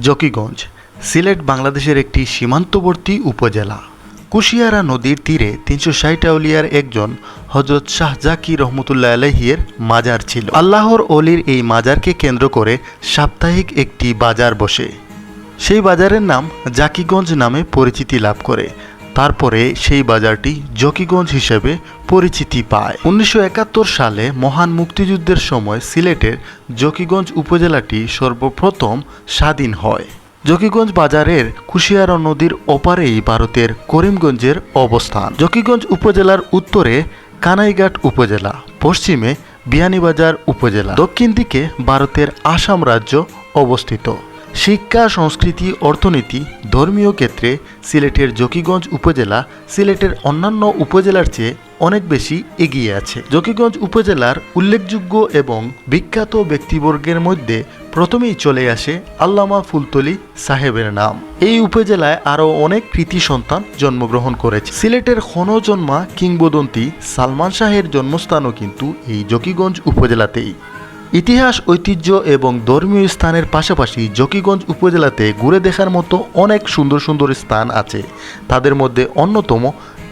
জকিগঞ্জ, সিলেট, বাংলাদেশের একটি সীমান্তবর্তী উপজেলা। কুশিয়ারা নদীর তীরে তিনশো ষাট আউলিয়ার একজন হজরত শাহ জাকি রহমতুল্লাহ আলহিয়ের মাজার ছিল। আল্লাহর অলির এই মাজারকে কেন্দ্র করে সাপ্তাহিক একটি বাজার বসে। সেই বাজারের নাম জাকিগঞ্জ নামে পরিচিতি লাভ করে। তারপরে সেই বাজারটি জকিগঞ্জ হিসেবে পরিচিতি পায়। উনিশশো একাত্তর সালে মহান মুক্তিযুদ্ধের সময় সিলেটের জকিগঞ্জ উপজেলাটি সর্বপ্রথম স্বাধীন হয়। জকিগঞ্জ বাজারের কুশিয়ারা নদীর ওপারেই ভারতের করিমগঞ্জের অবস্থান। জকিগঞ্জ উপজেলার উত্তরে কানাইঘাট উপজেলা, পশ্চিমে বিয়ানীবাজার উপজেলা, দক্ষিণ দিকে ভারতের আসাম রাজ্য অবস্থিত। শিক্ষা, সংস্কৃতি, অর্থনীতি, ধর্মীয় ক্ষেত্রে সিলেটের জকিগঞ্জ উপজেলা সিলেটের অন্যান্য উপজেলার চেয়ে অনেক বেশি এগিয়ে আছে। জকিগঞ্জ উপজেলার উল্লেখযোগ্য এবং বিখ্যাত ব্যক্তিবর্গের মধ্যে প্রথমেই চলে আসে আল্লামা ফুলতলি সাহেবের নাম। এই উপজেলায় আরও অনেক কৃতি সন্তান জন্মগ্রহণ করেছে। সিলেটের ক্ষণজন্মা কিংবদন্তি সালমান শাহের জন্মস্থানও কিন্তু এই জকিগঞ্জ উপজেলাতেই। ইতিহাস, ঐতিহ্য এবং ধর্মীয় স্থানের পাশাপাশি জকিগঞ্জ উপজেলাতে ঘুরে দেখার মতো অনেক সুন্দর সুন্দর স্থান আছে। তাদের মধ্যে অন্যতম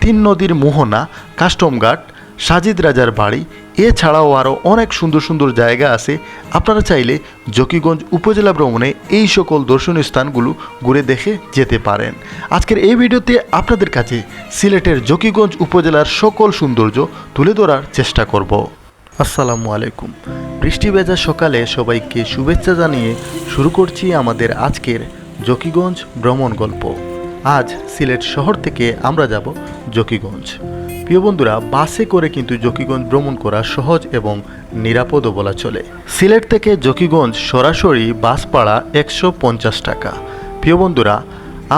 তিন নদীর মোহনা কাস্টমঘাট সাজিদ রাজার বাড়ি। এছাড়াও আরও অনেক সুন্দর সুন্দর জায়গা আছে। আপনারা চাইলে জকিগঞ্জ উপজেলা ভ্রমণে এই সকল দর্শনীয় স্থানগুলো ঘুরে দেখে যেতে পারেন। আজকের এই ভিডিওতে আপনাদের কাছে সিলেটের জকিগঞ্জ উপজেলার সকল সৌন্দর্য তুলে ধরার চেষ্টা করব। আসসালামু আলাইকুম। বৃষ্টি ভেজা সকালে সবাইকে শুভেচ্ছা জানিয়ে শুরু করছি আমাদের আজকের জকিগঞ্জ ভ্রমণ গল্প। আজ সিলেট শহর থেকে আমরা যাব জকিগঞ্জ। প্রিয় বন্ধুরা, বাসে করে কিন্তু জকিগঞ্জ ভ্রমণ করা সহজ এবং নিরাপদও বলা চলে। সিলেট থেকে জকিগঞ্জ সরাসরি বাস ভাড়া একশো পঞ্চাশ টাকা। প্রিয় বন্ধুরা,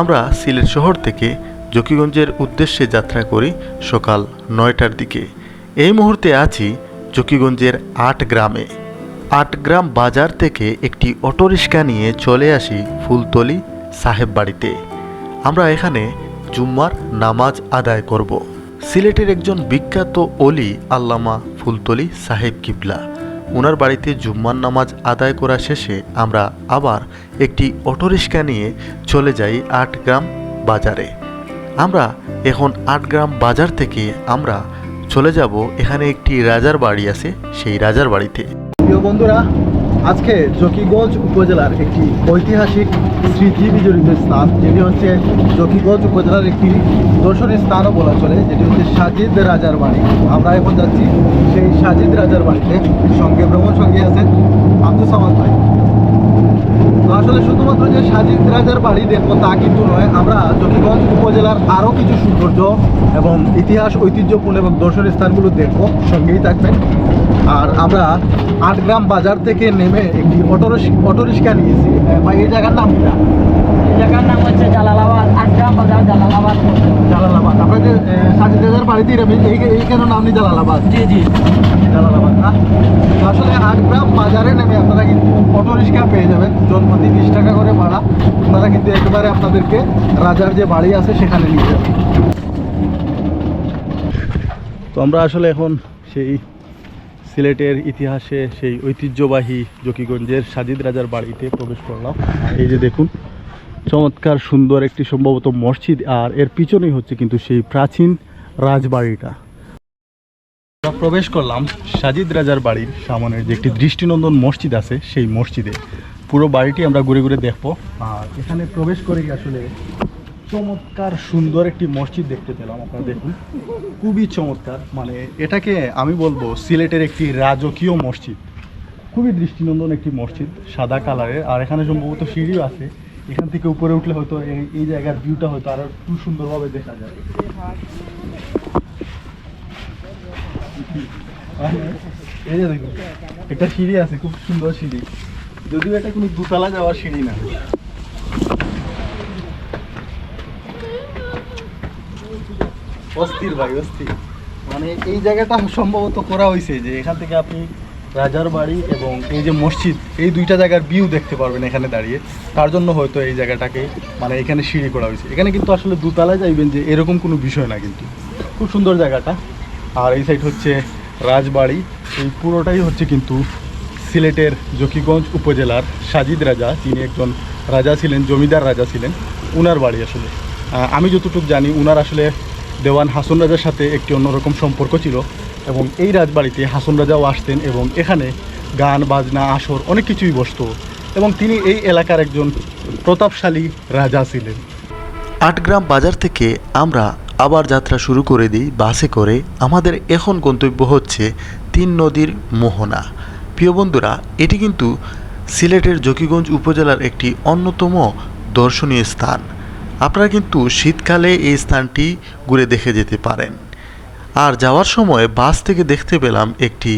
আমরা সিলেট শহর থেকে জকিগঞ্জের উদ্দেশ্যে যাত্রা করি সকাল নয়টার দিকে। এই মুহূর্তে আছি জকিগঞ্জের আট গ্রামে। আট গ্রাম বাজার থেকে একটি অটোরিক্সা নিয়ে চলে আসি ফুলতলি সাহেব বাড়িতে। আমরা এখানে জুম্মার নামাজ আদায় করব। সিলেটের একজন বিখ্যাত অলি আল্লামা ফুলতলি সাহেব কিবলা। ওনার বাড়িতে জুম্মার নামাজ আদায় করা শেষে আমরা আবার একটি অটোরিক্সা নিয়ে চলে যাই আট গ্রাম বাজারে। আমরা এখন আট গ্রাম বাজার থেকে আমরা চলে যাব, এখানে একটি রাজার বাড়ি আছে, সেই রাজার বাড়িতে। প্রিয় বন্ধুরা, আজকে জকিগঞ্জ উপজেলার একটি ঐতিহাসিক স্মৃতি বিজড়িত স্থান, যেটি হচ্ছে জকিগঞ্জ উপজেলার একটি দর্শনীয় স্থানও বলা চলে, যেটি হচ্ছে সাজিদ রাজার বাড়ি। আমরা এখন যাচ্ছি সেই সাজিদ রাজার বাড়িতে। সঙ্গে ভ্রমণ সঙ্গে আছেন আব্দুল সামাদ ভাই। আসলে শুধুমাত্র যে সাজিদ রাজার বাড়ি দেখব তা কিন্তু নয় আমরা জকিগঞ্জ উপজেলার আরও কিছু সৌন্দর্য এবং ইতিহাস ঐতিহ্যপূর্ণ এবং দর্শনীয় স্থানগুলো দেখব সঙ্গেই থাকবেন। আর আমরা আট গ্রাম বাজার থেকে নেমে একটি অটো অটোরিক্সা নিয়েছি। ভাই এই জায়গার নাম কি? এই জায়গার নাম হচ্ছে জালালাবাদ আটগ্রাম বাজার জালালাবাদ। জালালাবাদ। আপনার যে এ, সাজিদ রাজার বাড়িতেই নেমে এই এই কেন নাম নেই জালালাবাদ? জি জি। জালালাবাদ না? আসলে আট গ্রাম বাজারে নেমে আপনারা কিন্তু অটো রিক্সা পেয়ে যাবেন। জনপ্রতি বিশ টাকা করে ভাড়া। আপনারা কিন্তু একেবারে আপনাদেরকে রাজার যে বাড়ি আছে সেখানে নিয়ে যাবেন। তো আমরা আসলে এখন সেই সিলেটের ইতিহাসে সেই ঐতিহ্যবাহী জকিগঞ্জের সাজিদ রাজার বাড়িতে প্রবেশ করলাম। এই যে দেখুন, চমৎকার সুন্দর একটি সম্ভবত মসজিদ, আর এর পিছনেই হচ্ছে কিন্তু সেই প্রাচীন রাজবাড়িটা। আমরা প্রবেশ করলাম সাজিদ রাজার বাড়ির সামনের যে একটি দৃষ্টিনন্দন মসজিদ আছে, সেই মসজিদে। পুরো বাড়িটি আমরা ঘুরে ঘুরে দেখব। আর এখানে প্রবেশ করে আসলে চমৎকার সুন্দর একটি মসজিদ দেখতে পেলাম আপনারা দেখুন। খুবই চমৎকার। মানে এটাকে আমি বলব সিলেটের একটি রাজকীয় মসজিদ। খুবই দৃষ্টিনন্দন একটি মসজিদ, সাদা কালারের। আর এখানে সম্ভবত সিঁড়িও আছে। এখান থেকে উপরে উঠলে হয়তো এই জায়গার ভিউটা হয়তো আরও খুব সুন্দরভাবে দেখা যায়। এই যে দেখুন, একটা সিঁড়ি আছে, খুব সুন্দর সিঁড়ি। যদিও এটা কোনো দুতলা যাওয়ার সিঁড়ি না। অস্থির ভাই, অস্থির। মানে এই জায়গাটা সম্ভবত করা হয়েছে যে এখান থেকে আপনি রাজার বাড়ি এবং এই যে মসজিদ, এই দুইটা জায়গার ভিউ দেখতে পারবেন এখানে দাঁড়িয়ে। তার জন্য হয়তো এই জায়গাটাকে মানে এখানে সিঁড়ি করা হয়েছে। এখানে কিন্তু আসলে দুতলায় যাইবেন যে এরকম কোনো বিষয় না কিন্তু। খুব সুন্দর জায়গাটা। আর এই সাইড হচ্ছে রাজবাড়ি। এই পুরোটাই হচ্ছে কিন্তু সিলেটের জকিগঞ্জ উপজেলার সাজিদ রাজা, যিনি একজন রাজা ছিলেন, জমিদার রাজা ছিলেন, উনার বাড়ি আসলে। আমি যতটুকু জানি, উনার আসলে দেওয়ান হাসন রাজার সাথে একটি অন্যরকম সম্পর্ক ছিল এবং এই রাজবাড়িতে হাসন রাজাও আসতেন এবং এখানে গান, বাজনা, আসর, অনেক কিছুই বসত এবং তিনি এই এলাকার একজন প্রতাপশালী রাজা ছিলেন। আটগ্রাম বাজার থেকে আমরা আবার যাত্রা শুরু করে দিই বাসে করে। আমাদের এখন গন্তব্য হচ্ছে তিন নদীর মোহনা। প্রিয় বন্ধুরা, এটি কিন্তু সিলেটের জকিগঞ্জ উপজেলার একটি অন্যতম দর্শনীয় স্থান। আপনারা কিন্তু শীতকালে এই স্থানটি ঘুরে দেখে যেতে পারেন। আর যাওয়ার সময় বাস থেকে দেখতে পেলাম একটি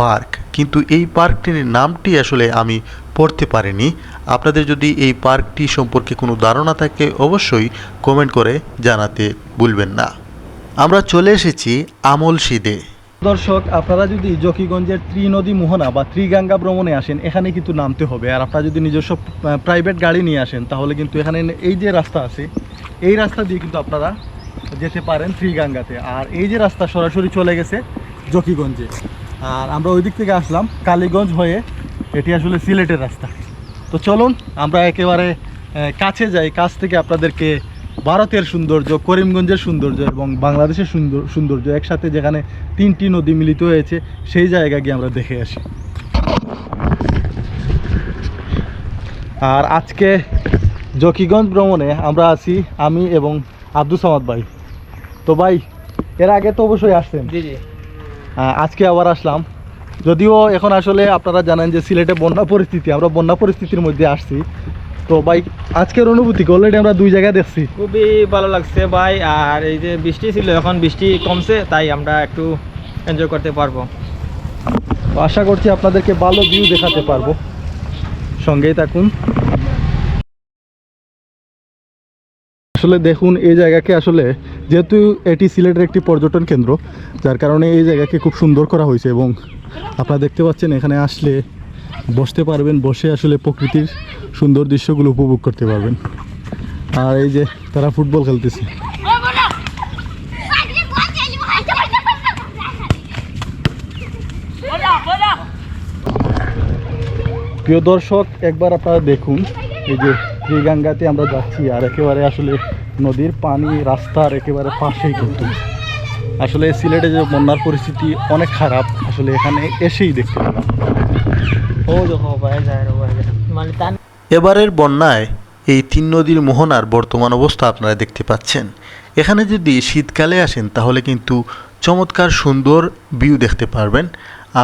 পার্ক। কিন্তু এই পার্কটির নামটি আসলে আমি পড়তে পারিনি। আপনাদের যদি এই পার্কটি সম্পর্কে কোনো ধারণা থাকে, অবশ্যই কমেন্ট করে জানাতে ভুলবেন না। আমরা চলে এসেছি আমল সিদে দর্শক, আপনারা যদি জকিগঞ্জের ত্রিনদী মোহনা বা ত্রিগাঙ্গা ভ্রমণে আসেন, এখানে কিন্তু নামতে হবে। আর আপনারা যদি নিজস্ব প্রাইভেট গাড়ি নিয়ে আসেন, তাহলে কিন্তু এখানে এই যে রাস্তা আছে, এই রাস্তা দিয়ে কিন্তু আপনারা যেতে পারেন ত্রিগাঙ্গাতে। আর এই যে রাস্তা সরাসরি চলে গেছে জকিগঞ্জে। আর আমরা ওই দিক থেকে আসলাম কালীগঞ্জ হয়ে। এটি আসলে সিলেটের রাস্তা। তো চলুন আমরা একেবারে কাছে যাই। কাছ থেকে আপনাদেরকে ভারতের সৌন্দর্য করিমগঞ্জের সৌন্দর্য এবং বাংলাদেশের সুন্দর সৌন্দর্য একসাথে যেখানে তিনটি নদী মিলিত হয়েছে সেই জায়গা গিয়ে আমরা দেখে আসি। আর আজকে জকিগঞ্জ ভ্রমণে আমরা আছি আমি এবং আব্দুল সামাদ ভাই। তো ভাই এর আগে তো অবশ্যই আহ, আজকে আবার আসলাম। যদিও এখন আসলে আপনারা জানেন যে সিলেটে বন্যা পরিস্থিতি আমরা বন্যা পরিস্থিতির মধ্যে আসছি। তো ভাই আজকের অনুভূতি অলরেডি আমরা দুই জায়গায় দেখছি। খুবই ভালো লাগছে ভাই আর এই যে বৃষ্টি ছিল এখন বৃষ্টি কমছে তাই আমরা একটু এনজয় করতে পারব। তো আশা করছি আপনাদেরকে ভালো ভিউ দেখাতে পারব। সঙ্গেই থাকুন। আসলে দেখুন, এই জায়গাকে আসলে যেহেতু এটি সিলেটের একটি পর্যটন কেন্দ্র, যার কারণে এই জায়গাকে খুব সুন্দর করা হয়েছে এবং আপনারা দেখতে পাচ্ছেন এখানে আসলে বসতে পারবেন, বসে আসলে প্রকৃতির সুন্দর দৃশ্যগুলো উপভোগ করতে পারবেন। আর এই যে তারা ফুটবল খেলতেছে। প্রিয় দর্শক, একবার আপনারা দেখুন, এই যে ত্রিগাঙ্গাতে আমরা যাচ্ছি আর একেবারে আসলে নদীর পানি রাস্তার একেবারে পাশেই কিন্তু। আসলে সিলেটে যে বন্যার পরিস্থিতি অনেক খারাপ আসলে এখানে এসেই দেখতে পেলাম। মানে এবারের বন্যায় এই তিন নদীর মোহনার বর্তমান অবস্থা আপনারা দেখতে পাচ্ছেন। এখানে যদি শীতকালে আসেন তাহলে কিন্তু চমৎকার সুন্দর ভিউ দেখতে পারবেন।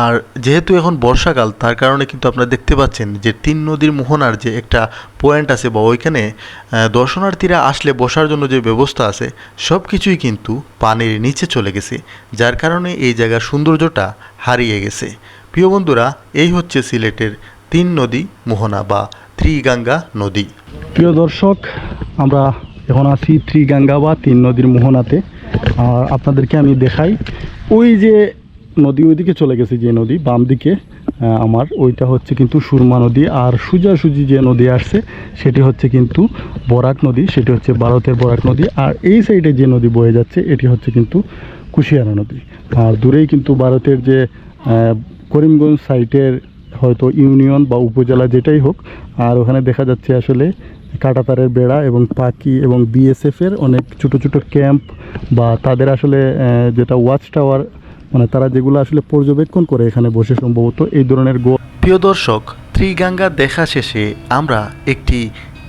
আর যেহেতু এখন বর্ষাকাল, তার কারণে কিন্তু আপনারা দেখতে পাচ্ছেন যে তিন নদীর মোহনার যে একটা পয়েন্ট আছে বা ওইখানে দর্শনার্থীরা আসলে বসার জন্য যে ব্যবস্থা আছে সব কিছুই কিন্তু পানির নিচে চলে গেছে, যার কারণে এই জায়গার সৌন্দর্যটা হারিয়ে গেছে। প্রিয় বন্ধুরা, এই হচ্ছে সিলেটের তিন নদী মোহনা বা ত্রিগাঙ্গা নদী। প্রিয় দর্শক, আমরা এখন আছি ত্রিগাঙ্গা বা তিন নদীর মোহনাতে। আর আপনাদেরকে আমি দেখাই, ওই যে নদী ওইদিকে চলে গেছে যে নদী বাম দিকে আমার, ওইটা হচ্ছে কিন্তু সুরমা নদী আর সোজাসুজি যে নদী আসছে, সেটি হচ্ছে কিন্তু বরাক নদী, সেটি হচ্ছে ভারতের বরাক নদী আর এই সাইডে যে নদী বয়ে যাচ্ছে, এটি হচ্ছে কিন্তু কুশিয়ারা নদী। আর দূরেই কিন্তু ভারতের যে করিমগঞ্জ সাইটের হয়তো ইউনিয়ন বা উপজেলা যেটাই হোক, আর ওখানে দেখা যাচ্ছে আসলে কাঁটাতারের বেড়া এবং পাখি এবং বিএসএফের অনেক ছোট ছোট ক্যাম্প বা তাদের আসলে যেটা ওয়াচ টাওয়ার মানে তারা যেগুলো আসলে পর্যবেক্ষণ করে এখানে বসে সম্ভবত এই ধরনের গো প্রিয় দর্শক, ত্রিগাঙ্গা দেখা শেষে আমরা একটি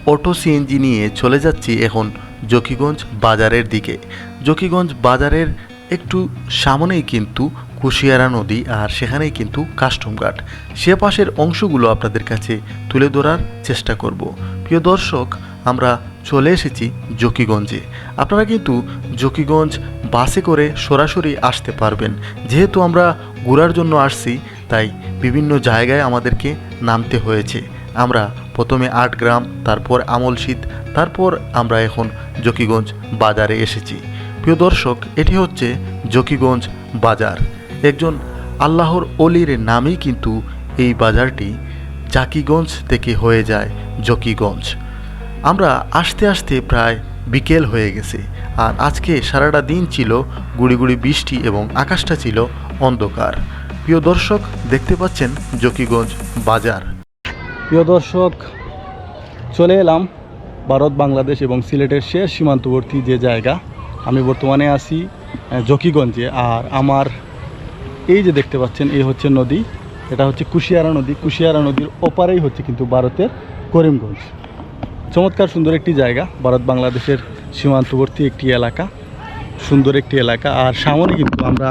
অটো সিএনজি নিয়ে চলে যাচ্ছি এখন জকিগঞ্জ বাজারের দিকে। জকিগঞ্জ বাজারের একটু সামনেই কিন্তু কুশিয়ারা নদী আর সেখানেই কিন্তু কাস্টম ঘাট সে পাশের অংশগুলো আপনাদের কাছে তুলে ধরার চেষ্টা করব। প্রিয় দর্শক, আমরা চলে এসেছি জকিগঞ্জে। আপনারা কিন্তু জকিগঞ্জ বাসে করে সরাসরি আসতে পারবেন। যেহেতু আমরা ঘোরার জন্য আসছি, তাই বিভিন্ন জায়গায় আমাদেরকে নামতে হয়েছে। আমরা প্রথমে আটগ্রাম, তারপর আমলশীত তারপর আমরা এখন জকিগঞ্জ বাজারে এসেছি। প্রিয় দর্শক, এটি হচ্ছে জকিগঞ্জ বাজার। একজন আল্লাহর অলির নামেই কিন্তু এই বাজারটি জাকিগঞ্জ থেকে হয়ে যায় জকিগঞ্জ। আমরা আসতে আসতে প্রায় বিকেল হয়ে গেছে। আর আজকে সারাটা দিন ছিল গুড়ি গুড়ি বৃষ্টি এবং আকাশটা ছিল অন্ধকার। প্রিয় দর্শক, দেখতে পাচ্ছেন জকিগঞ্জ বাজার। প্রিয় দর্শক, চলে এলাম ভারত, বাংলাদেশ এবং সিলেটের শেষ সীমান্তবর্তী যে জায়গা। আমি বর্তমানে আছি জকিগঞ্জে। আর আমার এই যে দেখতে পাচ্ছেন, এই হচ্ছে নদী। এটা হচ্ছে কুশিয়ারা নদী। কুশিয়ারা নদীর ওপারেই হচ্ছে কিন্তু ভারতের করিমগঞ্জ। চমৎকার সুন্দর একটি জায়গা, ভারত বাংলাদেশের সীমান্তবর্তী একটি এলাকা, সুন্দর একটি এলাকা। আর সামনে কিন্তু আমরা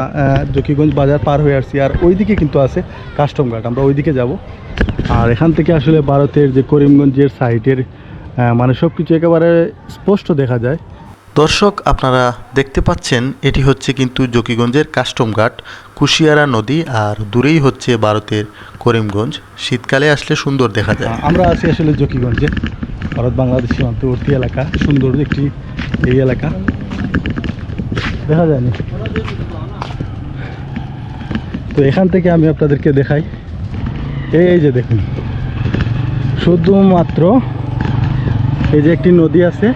জকিগঞ্জ বাজার পার হয়ে আসছি, আর ওইদিকে কিন্তু আছে কাস্টম ঘাট আমরা ওইদিকে যাব। আর এখান থেকে আসলে ভারতের যে করিমগঞ্জের সাইটের মানে সব কিছু একেবারে স্পষ্ট দেখা যায়। দর্শক, আপনারা দেখতে পাচ্ছেন, এটি হচ্ছে কিন্তু জকিগঞ্জের কাস্টম ঘাট, কুশিয়ারা নদী আর দূরেই হচ্ছে ভারতের করিমগঞ্জ। শীতকালে আসলে সুন্দর দেখা যায়। আমরা আছি আসলে জকিগঞ্জে, ভারত বাংলাদেশ সীমান্তবর্তী এলাকা, সুন্দর একটি এই এলাকা। দেখা যায়নি। তো এখান থেকে আমি আপনাদেরকে দেখাই। এই যে দেখুন, শুধুমাত্র এই যে একটি নদী আছে,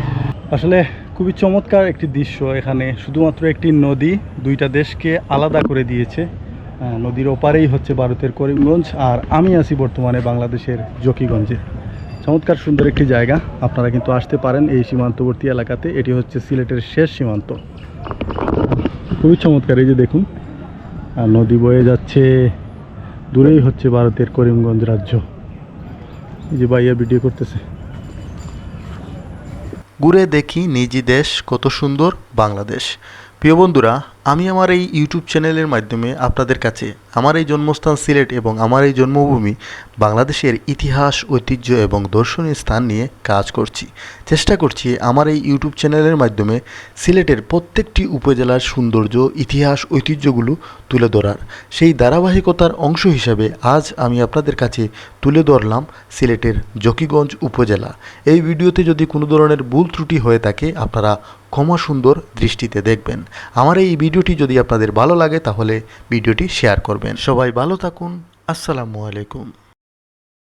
আসলে খুবই চমৎকার একটি দৃশ্য এখানে। শুধুমাত্র একটি নদী, দুইটা দেশকে আলাদা করে দিয়েছে। নদীর ওপারেই হচ্ছে ভারতের করিমগঞ্জ আর আমি আছি বর্তমানে বাংলাদেশের জকিগঞ্জে। চমৎকার সুন্দর একটি জায়গা। আপনারা কিন্তু আসতে পারেন এই সীমান্তবর্তী এলাকাতে। এটি হচ্ছে সিলেটের শেষ সীমান্ত। খুবই চমৎকার, এই যে দেখুন। আর নদী বয়ে যাচ্ছে, দূরেই হচ্ছে ভারতের করিমগঞ্জ রাজ্য। এই যে ভাইয়া ভিডিও করতেছে। ঘুরে দেখি নিজি দেশ কত সুন্দর বাংলাদেশ। প্রিয় বন্ধুরা আমি আমার এই ইউটিউব চ্যানেলের মাধ্যমে আপনাদের কাছে আমার এই জন্মস্থান সিলেট এবং আমার এই জন্মভূমি বাংলাদেশের ইতিহাস, ঐতিহ্য এবং দর্শনীয় স্থান নিয়ে কাজ করছি। চেষ্টা করছি আমার এই ইউটিউব চ্যানেলের মাধ্যমে সিলেটের প্রত্যেকটি উপজেলার সৌন্দর্য, ইতিহাস, ঐতিহ্যগুলো তুলে ধরার। সেই ধারাবাহিকতার অংশ হিসাবে আজ আমি আপনাদের কাছে তুলে ধরলাম সিলেটের জকিগঞ্জ উপজেলা। এই ভিডিওতে যদি কোনো ধরনের ভুল ত্রুটি হয়ে থাকে, আপনারা ক্ষমা সুন্দর দৃষ্টিতে দেখবেন। আমার এই ভিডিওটি যদি আপনাদের ভালো লাগে তাহলে ভিডিওটি শেয়ার করবেন। সবাই ভালো থাকুন। আসসালামু আলাইকুম।